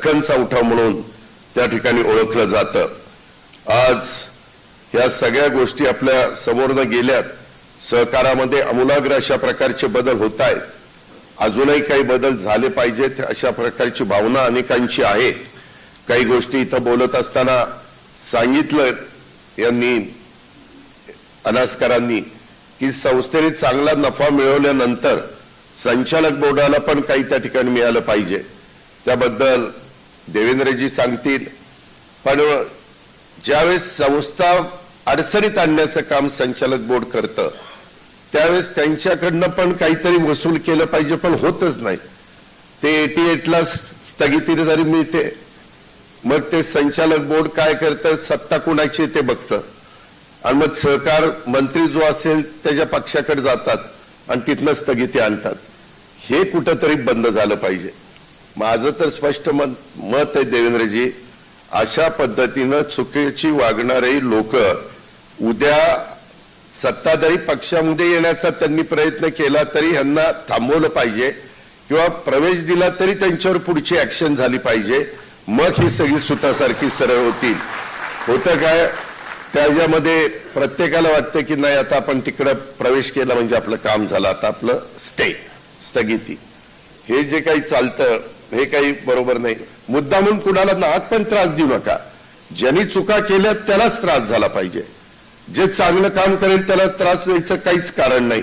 दक्कनचा उठाव म्हणून त्या ठिकाणी ओळखलं जातं. आज या सगळ्या गोष्टी आपल्या समोरनं गेल्यात सहकारामध्ये अमूलाग्र अशा प्रकारचे बदल होत आहेत अजूनही काही बदल झाले पाहिजेत अशा प्रकारची भावना अनेकांची आहे. काही गोष्टी इथं बोलत असताना सांगितलं यांनी अनास्करांनी की संस्थेने चांगला नफा मिळवल्यानंतर संचालक बोर्डाला पण काही त्या ठिकाणी मिळालं पाहिजे. त्याबद्दल देवेंद्रजी सांगतील पण ज्यावेळेस संस्था अडचणीत आणण्याचं काम संचालक बोर्ड करतं त्यावेळेस त्यांच्याकडनं पण काहीतरी वसूल केलं पाहिजे पण होतच नाही. ते एटी एटला स्थगिती जरी मिळते मग ते संचालक बोर्ड काय करतं सत्ता कुणाची ते बघतं. आणि मग सहकार मंत्री जो असेल त्याच्या पक्षाकडे जातात आणि तिथनं स्थगिती आणतात. हे कुठंतरी बंद झालं पाहिजे. माझं तर स्पष्ट मत मत आहे देवेंद्रजी अशा पद्धतीनं चुकीची वागणारे लोक उद्या सत्ताधारी पक्षामध्ये येण्याचा त्यांनी प्रयत्न केला तरी यांना थांबवलं पाहिजे किंवा प्रवेश दिला तरी त्यांच्यावर पुढची ऍक्शन झाली पाहिजे. मग ही सगळी सुतासारखी सरळ होतील. होतं काय? त्याच्यामध्ये प्रत्येकाला वाटतं की नाही आता आपण तिकडं प्रवेश केला म्हणजे आपलं काम झालं. आता आपलं स्टे स्थगिती. हे जे काही चालतं हे काही बरोबर नाही. मुद्दा म्हणून कुणाला नाक पण त्रास देऊ नका. ज्यांनी चुका केल्या त्यालाच त्रास झाला पाहिजे. जे चांगलं काम करेल त्याला त्रास द्यायचं काहीच कारण नाही.